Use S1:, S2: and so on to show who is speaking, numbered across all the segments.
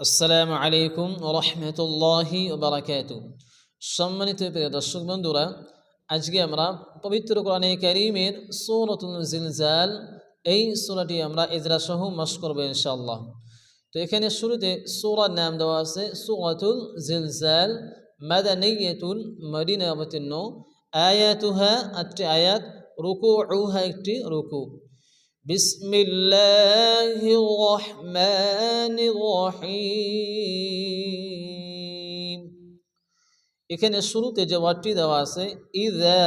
S1: আসসালামু আলাইকুম রহমতুল্লাহি বারাকাত সম্মানিত প্রিয় দর্শক বন্ধুরা, আজকে আমরা পবিত্র কোরআনে করিমের সৌরতুল জিলজাল, এই সোরাটি আমরা ইজরা সহ মাস করব ইনশাআল্লাহ। তো এখানে শুরুতে সৌরার নাম দেওয়া আছে, সুরাতুল জিলজাল, মাদানিয়াতুল মদিনা অবতীর্ণ। আয়াতুহা একটি আয়াত রুকু উহা একটি রুকু। بسم الله الرحمن الرحيم এখানে শুরুতে যে ওয়ার্ডটি দেওয়া আছে ইদা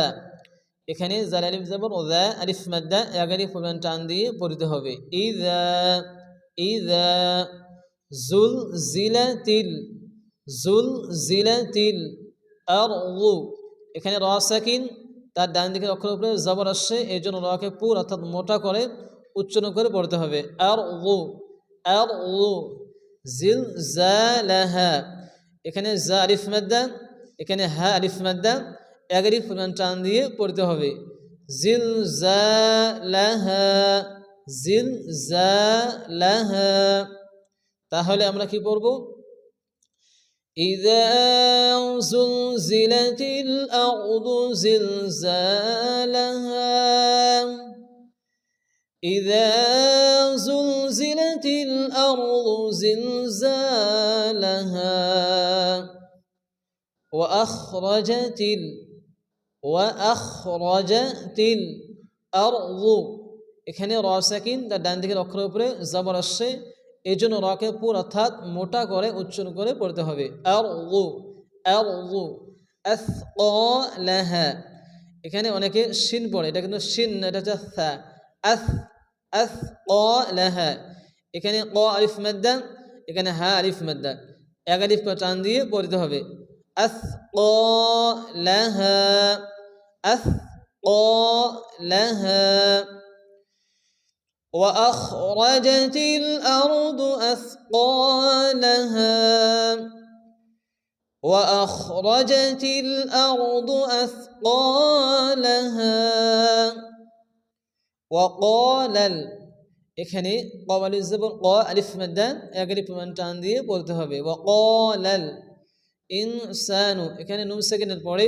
S1: এখানে জাল আলিফ যাবর ওদা আলিফ মাদ্দা এক আলিফ প্রমাণ টান দিয়ে পড়তে হবে ইদা ইদা জুল জিলাতিল জুল জিলাতিল আর এখানে র সাকিন তার ডান দিকের অক্ষর উপরে জবর আসছে এই জন্য রকে পুর অর্থাৎ মোটা করে উচ্চারণ করে পড়তে হবে। আর ও আর ও জিল জালাহা এখানে জা আলিফ মাদ্দা, এখানে হা আলিফ মাদ্দা, এক পরিমাণ টান দিয়ে পড়তে হবে। জিল জিল তাহলে আমরা কি পড়ব? إذا زلزلت الأرض زلزالها إذا زلزلت الأرض زلزالها وأخرجت ال وأخرجت الأرض এখানে র সাকিন তার ডান দিকের অক্ষরের উপরে জবর আসছে এই জন্য রকে পুর অর্থাৎ মোটা করে উচ্চারণ করে পড়তে হবে। ও ও লাহা এখানে অনেকে শিন পড়ে, এটা কিন্তু শিন, এটা হচ্ছে আস আস লাহা এখানে ক আলিফ মাদ্দা, এখানে হা আলিফ মাদ্দা। এক আলিফ টান দিয়ে পড়তে হবে। আস আস লাহা وأخرجت الأرض أثقالها وأخرجت الأرض أثقالها وقال ال এখানে কবাল জবর ক আলিফ মাদ্দা এক আলিফ মান টান দিয়ে বলতে হবে ওয়াকালাল ইনসানু এখানে নুন সেকেন্ডের পরে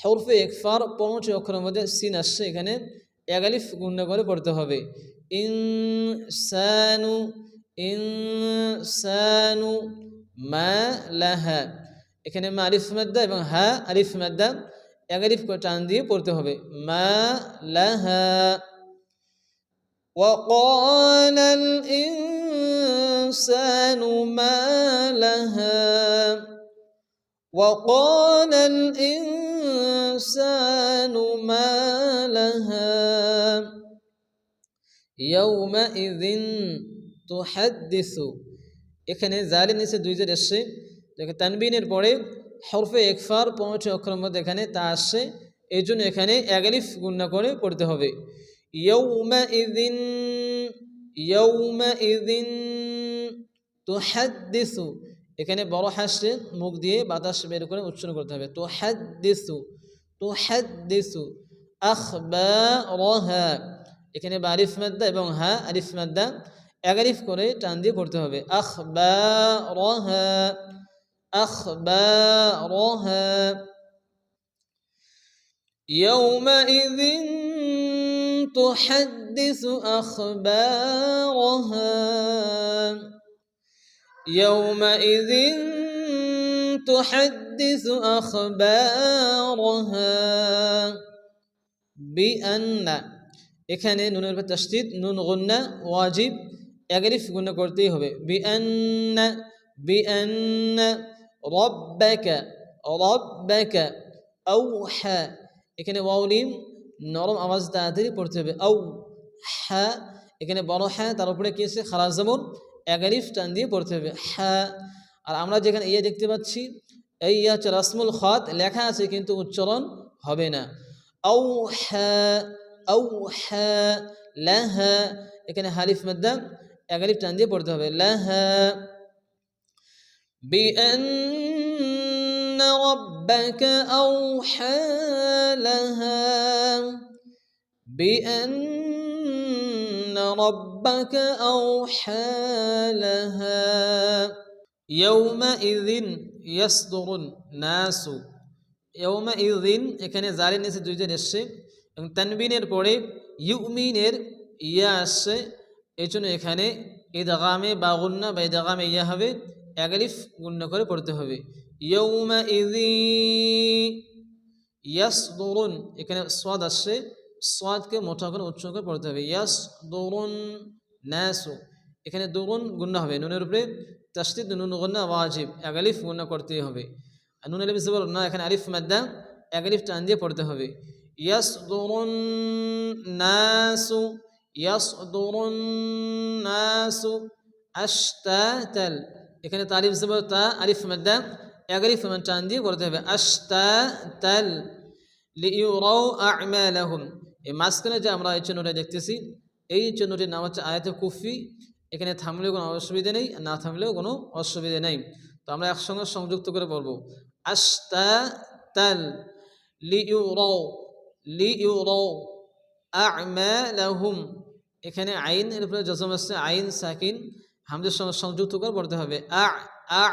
S1: হরফে একফার পনেরোটি অক্ষরের মধ্যে সিন আসছে এখানে এক আলিফ গুণ্য করে পড়তে হবে ইনসানু ইনসানু মা লাহা এখানে মা আলিফ মাদ্দা এবং হা আলিফ মাদ্দা এক আলিফ করে টান দিয়ে পড়তে হবে মা লাহা وقال الإنسان ما لها وقال الإنسان ما لها এখানে জালের নিচে দুই জের এসছে। দেখে, তানবিনের পরে হরফে একফার পনেরোটি অক্ষরের মধ্যে এখানে তা আসছে। এই জন্য এখানে এগালিফ গুণনা করে পড়তে হবে। ইয়ৌমাইদিন ইয়ৌমাইদিন তুহাদ্দিসু এখানে বড় হাসছে, মুখ দিয়ে বাতাস বের করে উচ্চারণ করতে হবে। তুহাদ্দিসু তুহাদ্দিসু আখবারহা এখানে বা আরিফ মাদ্দা এবং হা আরিফ মাদ্দা এগারিফ করে টান দিয়ে পড়তে হবে আখ বা রহা আখ বা রহা يومئذ تحدث أخبارها يومئذ تحدث أخبارها بأن এখানে নুনের উপর তসদিদ নুন গুন্না, ওয়াজিব এগারিফ গুন্না করতেই হবে। এখানে ওয়াউলিম নরম আওয়াজ তাড়াতাড়ি পড়তে হবে। আউ হা এখানে বড় হ্যাঁ তার উপরে কি আছে? খারাজ যেমন এগারিফ টান দিয়ে পড়তে হবে। হ্যাঁ। আর আমরা যেখানে ইয়ে দেখতে পাচ্ছি, এই ইয়ে হচ্ছে রসমুল খত, লেখা আছে কিন্তু উচ্চারণ হবে না। আউ হ্যাঁ أوحى لها এখানে হালিফ মাদ্দা এগালিফ টান দিয়ে পড়তে হবে লাহা بأن ربك أوحى لها بأن ربك أوحى لها ইয়ৌমা ইদিন ইয়াসদুরুন নাসু ইয়ৌমা ইদিন এখানে জালের নিচে দুইজন এসছে এবং তানবিনের পরে ইউমিনের ইয়া আসছে এই জন্য এখানে ইদগামে বা গুন্না বা ইদগামে ইয়া হবে এগালিফ গুণ্য করে পড়তে হবে। ইয়াস দরুন এখানে সোয়াদ আসছে সোয়াদকে মোটা করে উচ্চ করে পড়তে হবে। ইয়াস দরুন ন্যাসু এখানে দুগুণ গুণ্য হবে। নুনের উপরে তাস্তিদ নুন গুন্না ওয়াজিব এগালিফ গুণ্য করতেই হবে। নুন আলিফ জবর না, এখানে আলিফ মাদ্দা এগালিফ টান দিয়ে পড়তে হবে। নাসু ইয়াস দরুন নাসু আশতাতাল এখানে তারিফ জবর তা আলিফ মাদ্দা এগালিফ টান দিয়ে পড়তে হবে। আশতাতাল লিউরাও আমালাহুম এই মাঝখানে যে আমরা এই চিহ্নটা দেখতেছি, এই চিহ্নটির নাম হচ্ছে আয়াতে কুফি। এখানে থামলেও কোনো অসুবিধা নেই, না থামলেও কোনো অসুবিধা নেই। তো আমরা একসঙ্গে সংযুক্ত করে পড়ব। আস্তা তাল লিউরাও লিউরাও আমালাহুম এখানে আইন এর উপরে যজম আসছে আইন সাকিন হামদের সঙ্গে সংযুক্ত করে পড়তে হবে আ আ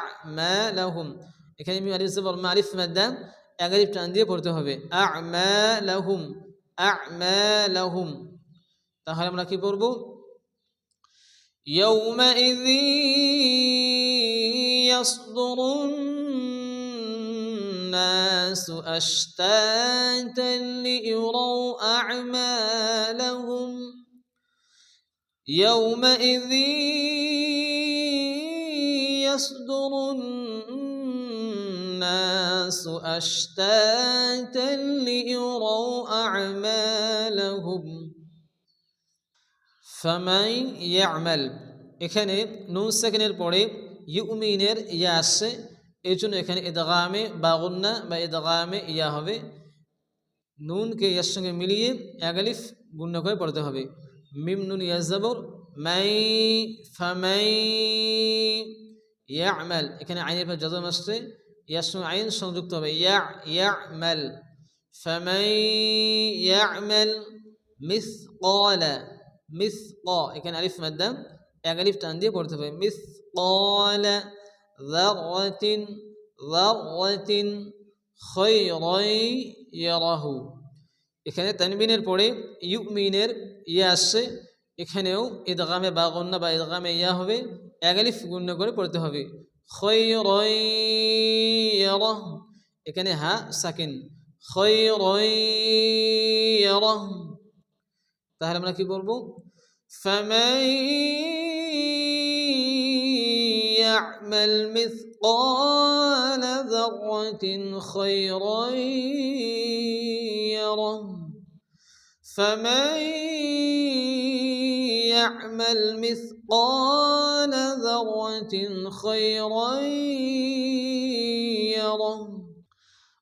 S1: লাহুম এখানে আমি আলিফ জবর মারিফ মাদ্দা এগারিফ টান দিয়ে পড়তে হবে আ লাহুম আ লাহুম তাহলে আমরা কি পড়ব يومئذ يصدر الناس أشتاتا ليروا أعمالهم يومئذ يصدر الناس أشتاتا ليروا أعمالهم ফামাই ইয়ামাল এখানে নুন সেকেন্ডের পরে ইউমিনের ইয়া আসছে এই জন্য এখানে ইদগামে বাগুন্না বা ইদগামে ইয়া হবে। নুনকে ইয়ার সঙ্গে মিলিয়ে এগালিফ গুণ্য করে পড়তে হবে। মিম নুন ইয়াজাবর মাই ফামাই ইয়ামাল। এখানে আইনের পর যজম আসছে, ইয়ার সঙ্গে আইন সংযুক্ত হবে। ইয়া, ইয়ামাল। ফামাই ইয়ামাল মিস কলা মিস ক এখানে আলিফ মাদ্দাম, এক টান দিয়ে পড়তে হবে। মিস কলা ذرة ذرة خيرا يره এখানে তানবিনের পরে ইউমিনের ইয়া আসছে এখানেও ইদগামে বা গন্না বা ইদগামে ইয়া হবে এগালিফ গুণ্য করে পড়তে হবে খৈরহ এখানে হা সাকিন খৈরহ তাহলে আমরা কি বলবো فمن يعمل مثقال ذرة خيرا يره فمن يعمل مثقال ذرة خيرا يره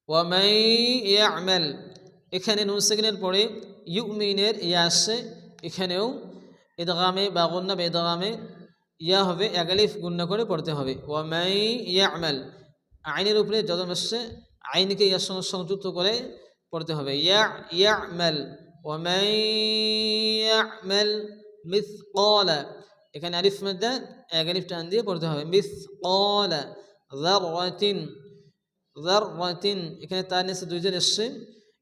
S1: ومن يعمل এখানে নুন সেকেন্ডের পরে ইউমিনের ইয়া আসছে এখানেও ইদগামে বা গুন্না বা ইদগামে ইয়া হবে এগালিফ গুণ্য করে পড়তে হবে। ওয়ামাই ইয়া আমাল আইনের উপরে যত আসছে আইনকে ইয়ার সঙ্গে সংযুক্ত করে পড়তে হবে। ইয়া ইয়া আমাল ওয়ামাই ইয়া আমাল মিস কলা এখানে আরিফ মধ্যে এগালিফ টান দিয়ে পড়তে হবে। মিস কলা এখানে তার নিচে দুইজন এসছে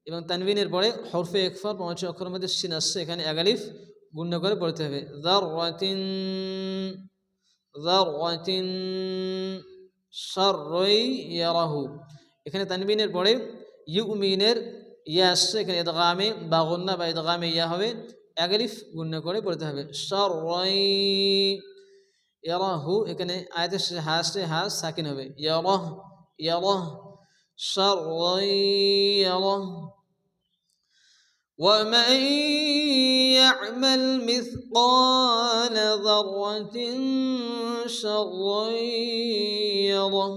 S1: এবং তানবিনের পরে হরফে একফর পাঁচ অক্ষরের মধ্যে সিন আসছে, এখানে এগালিফ গুণ্য করে পড়তে হবে জাররাতিন জাররাতিন শাররাই ইয়ারাহু এখানে তানবিনের পরে ইউমিনের ইয়া আসছে এখানে ইদগামে বা গুন্না বা ইদগামে ইয়া হবে এগালিফ গুণ্য করে পড়তে হবে শাররাই ইয়ারাহু এখানে আয়াতের হা আসছে হা সাকিন হবে ইয়ারাহ ইয়ারাহ শাররাই ইয়ারাহ ومن يعمل مثقال ذرة شرا يره.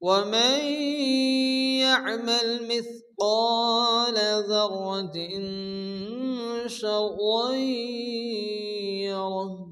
S1: ومن يعمل مثقال ذرة شرا يره.